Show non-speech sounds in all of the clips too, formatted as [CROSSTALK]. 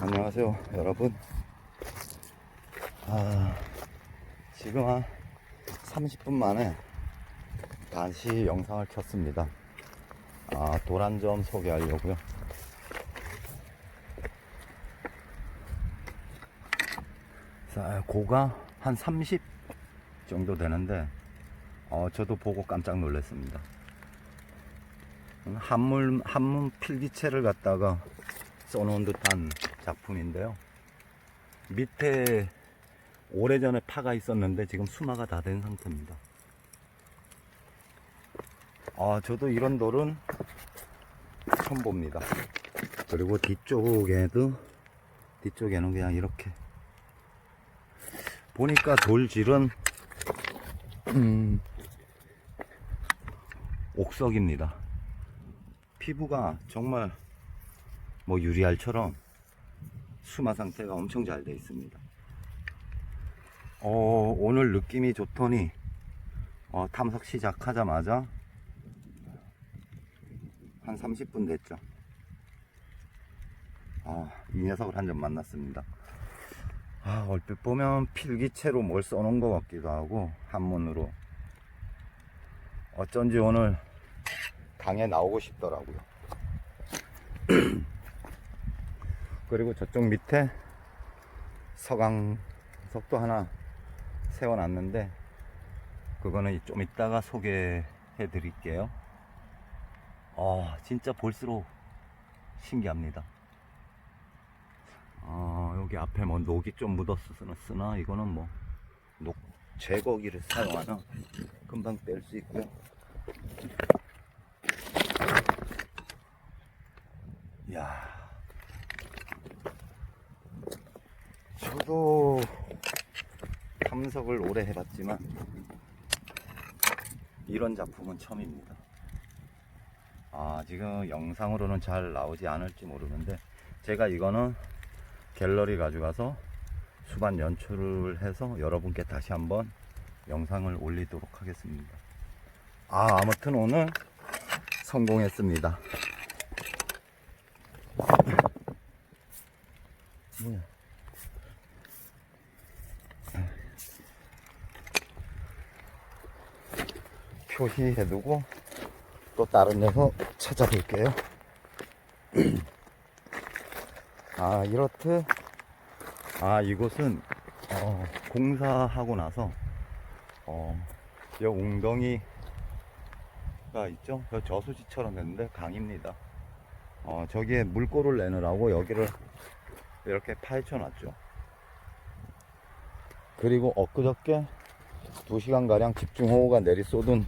안녕하세요 여러분. 아, 지금 한 30분 만에 다시 영상을 켰습니다. 아, 도란점 소개하려고요. 자, 고가 한 30 정도 되는데 어, 저도 보고 깜짝 놀랐습니다. 한물, 한문 필기체를 갖다가 써놓은 듯한 작품인데요. 밑에 오래전에 파가 있었는데 지금 수마가 다 된 상태입니다. 아, 저도 이런 돌은 처음 봅니다. 그리고 뒤쪽에도, 뒤쪽에는 그냥 이렇게. 보니까 돌질은, 음, 옥석입니다. 피부가 정말 뭐 유리알처럼 수마 상태가 엄청 잘 되어 있습니다. 어, 오늘 느낌이 좋더니 어, 탐석 시작하자마자 한 30분 됐죠. 아, 이 녀석을 한 점 만났습니다. 아, 얼핏 보면 필기체로 뭘 써놓은 것 같기도 하고 한문으로 어쩐지 오늘 강에 나오고 싶더라고요. [CLEARS THROAT] 그리고 저쪽 밑에 서강석도 하나 세워놨는데 그거는 좀 이따가 소개해 드릴게요. 아, 진짜 볼수록 신기합니다. 아, 여기 앞에 뭐 녹이 좀 묻었으나 이거는 뭐 녹 제거기를 사용하면 금방 뺄수 있고요. 이야. 저도 탐석을 오래 해봤지만 이런 작품은 처음입니다. 아, 지금 영상으로는 잘 나오지 않을지 모르는데 제가 이거는 갤러리 가져가서 수반 연출을 해서 여러분께 다시 한번 영상을 올리도록 하겠습니다. 아, 아무튼 오늘 성공했습니다. 뭐야? 표시해 두고 또 다른 녀석 찾아볼게요. [CLEARS THROAT] 아 이렇듯 아 이곳은 어, 공사하고 나서 어, 여 웅덩이가 있죠? 저 저수지처럼 됐는데 강입니다. 어, 저기에 물꼬를 내느라고 여기를 이렇게 파헤쳐 놨죠. 그리고 엊그저께 2시간가량 집중호우가 내리 쏟은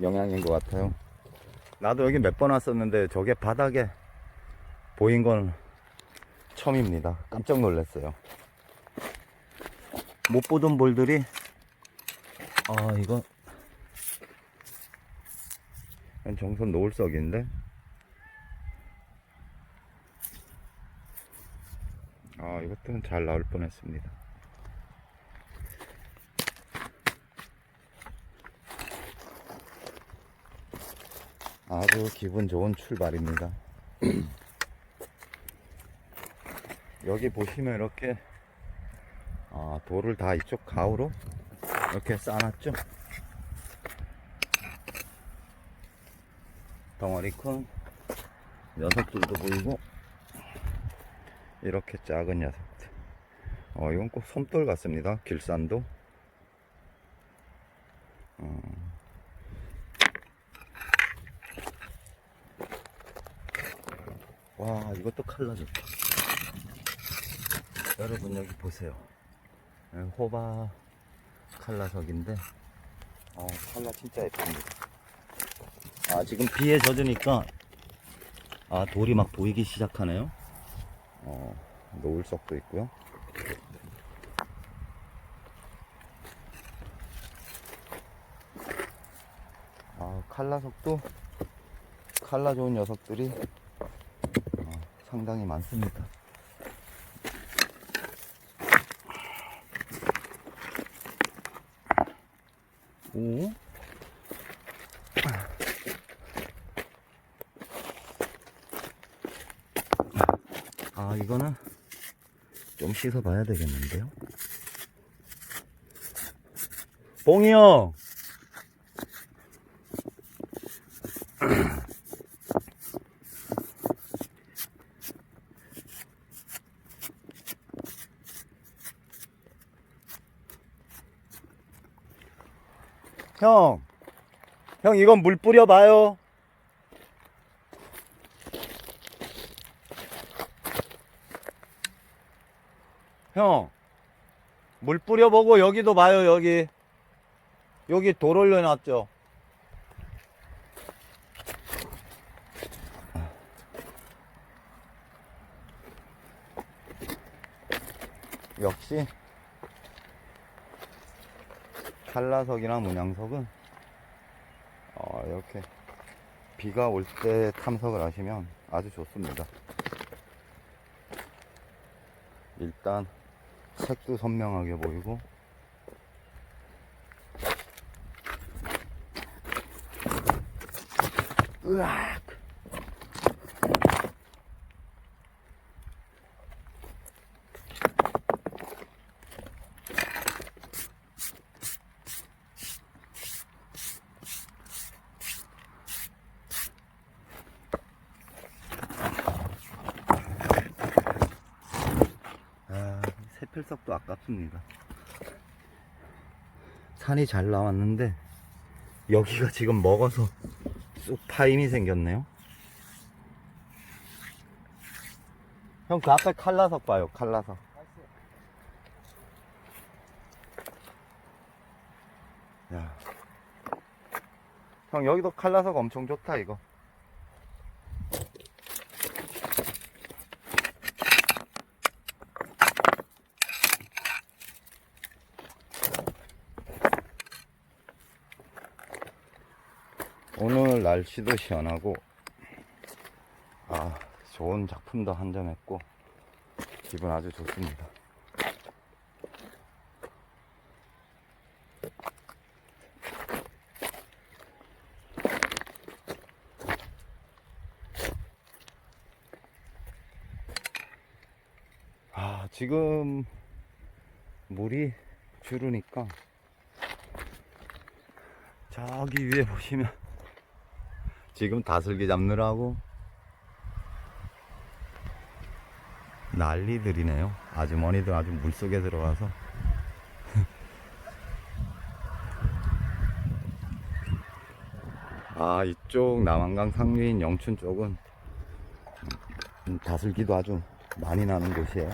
영향인 것 같아요. 나도 여기 몇 번 왔었는데 저게 바닥에 보인 건 처음입니다. 깜짝 놀랐어요. 못 보던 볼들이, 아, 이거, 정선 노을석인데, 아, 이것들은 잘 나올 뻔 했습니다. 아주 기분 좋은 출발입니다. [CLEARS THROAT] 여기 보시면 이렇게 아, 돌을 다 이쪽 가우로 이렇게 쌓아놨죠. 덩어리 큰 녀석들도 보이고 이렇게 작은 녀석들. 어, 이건 꼭 솜돌 같습니다. 길산도. 어. 와, 이것도 칼라 좋다. 여러분, 여기 보세요. 예, 호박 칼라석인데, 어, 칼라 진짜 예쁩니다. 아, 지금 비에 젖으니까, 아, 돌이 막 보이기 시작하네요. 어, 노을석도 있고요. 아, 칼라석도 칼라 좋은 녀석들이 어, 상당히 많습니다. 오. 아, 이거는 좀 씻어봐야 되겠는데요? 봉이 형! [CLEARS THROAT] 형! 형, 이건 물 뿌려봐요. 형, 물 뿌려보고 여기도 봐요, 여기. 여기 돌 올려놨죠? 역시, 한라석이나 문양석은, 어, 이렇게, 비가 올 때 탐석을 하시면 아주 좋습니다. 일단, 색도 선명하게 보이고 으악 아, 새필석도 아깝습니다. 산이 잘 나왔는데 여기가 지금 먹어서 쑥 파임이 생겼네요. 형, 그 앞에 칼라석 봐요, 칼라석. 야. 형, 여기도 칼라석 엄청 좋다, 이거. 오늘 날씨도 시원하고 아 좋은 작품도 한 점 했고 기분 아주 좋습니다. 아 지금 물이 주르니까 저기 위에 보시면 지금 다슬기 잡느라고 난리들이네요. 아주머니들 아주 물속에 들어가서 [LAUGHS] 아 이쪽 남한강 상류인 영춘 쪽은 음, 다슬기도 아주 많이 나는 곳이에요.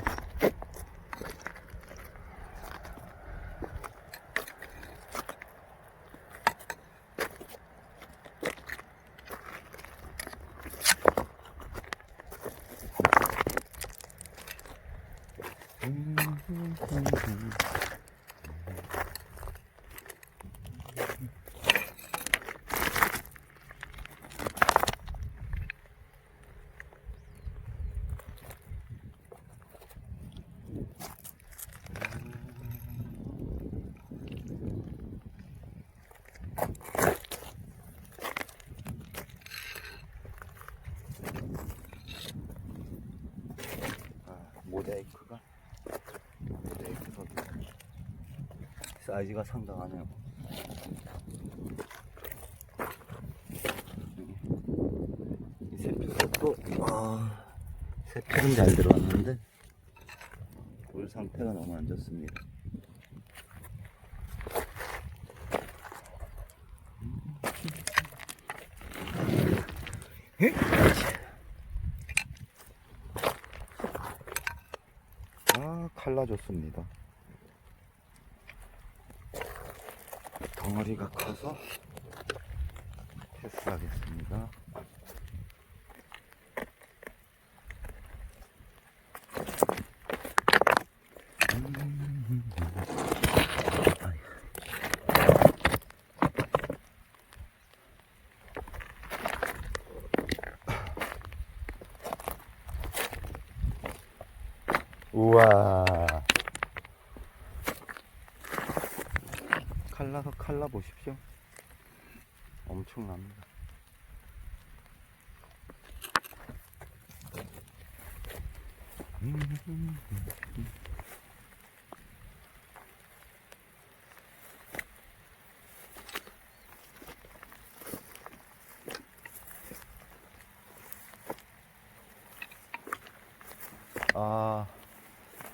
사이즈가 상당하네요. 이 새필도 아, 새필은 잘 들어왔는데 돌 상태가 너무 안 좋습니다. 아, 칼라 좋습니다. 덩어리가 커서 패스하겠습니다. 우와. 칼라서 칼라 보십시오. 엄청납니다. 아,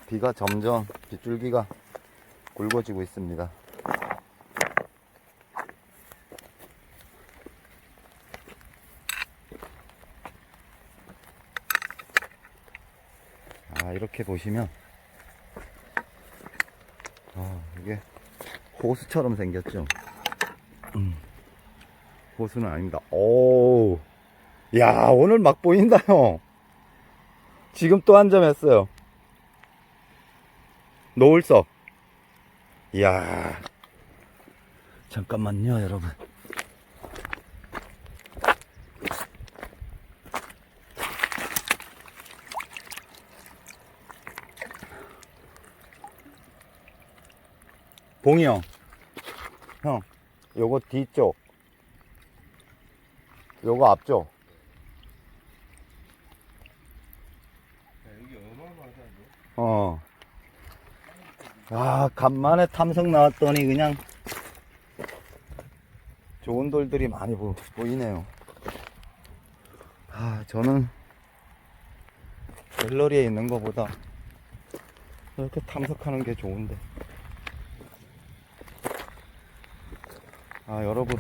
비가 점점 빗줄기가 굵어지고 있습니다. 아, 이렇게 보시면, 아, 이게 호수처럼 생겼죠? 음, 호수는 아닙니다. 오, 야, 오늘 막 보인다, 형. 지금 또 한 점 했어요. 노을석. 이야. 잠깐만요, 여러분. 봉이 형. 형, 요거 뒤쪽. 요거 앞쪽. 여기 어마어마하다. 어. 아, 간만에 탐석 나왔더니 그냥 좋은 돌들이 많이 보, 보이네요. 아, 저는 갤러리에 있는 것보다 이렇게 탐석하는 게 좋은데. 아, 여러분.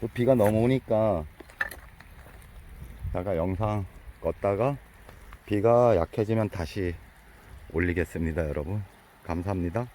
또 비가 너무 오니까 제가 영상 껐다가 비가 약해지면 다시 올리겠습니다, 여러분. 감사합니다.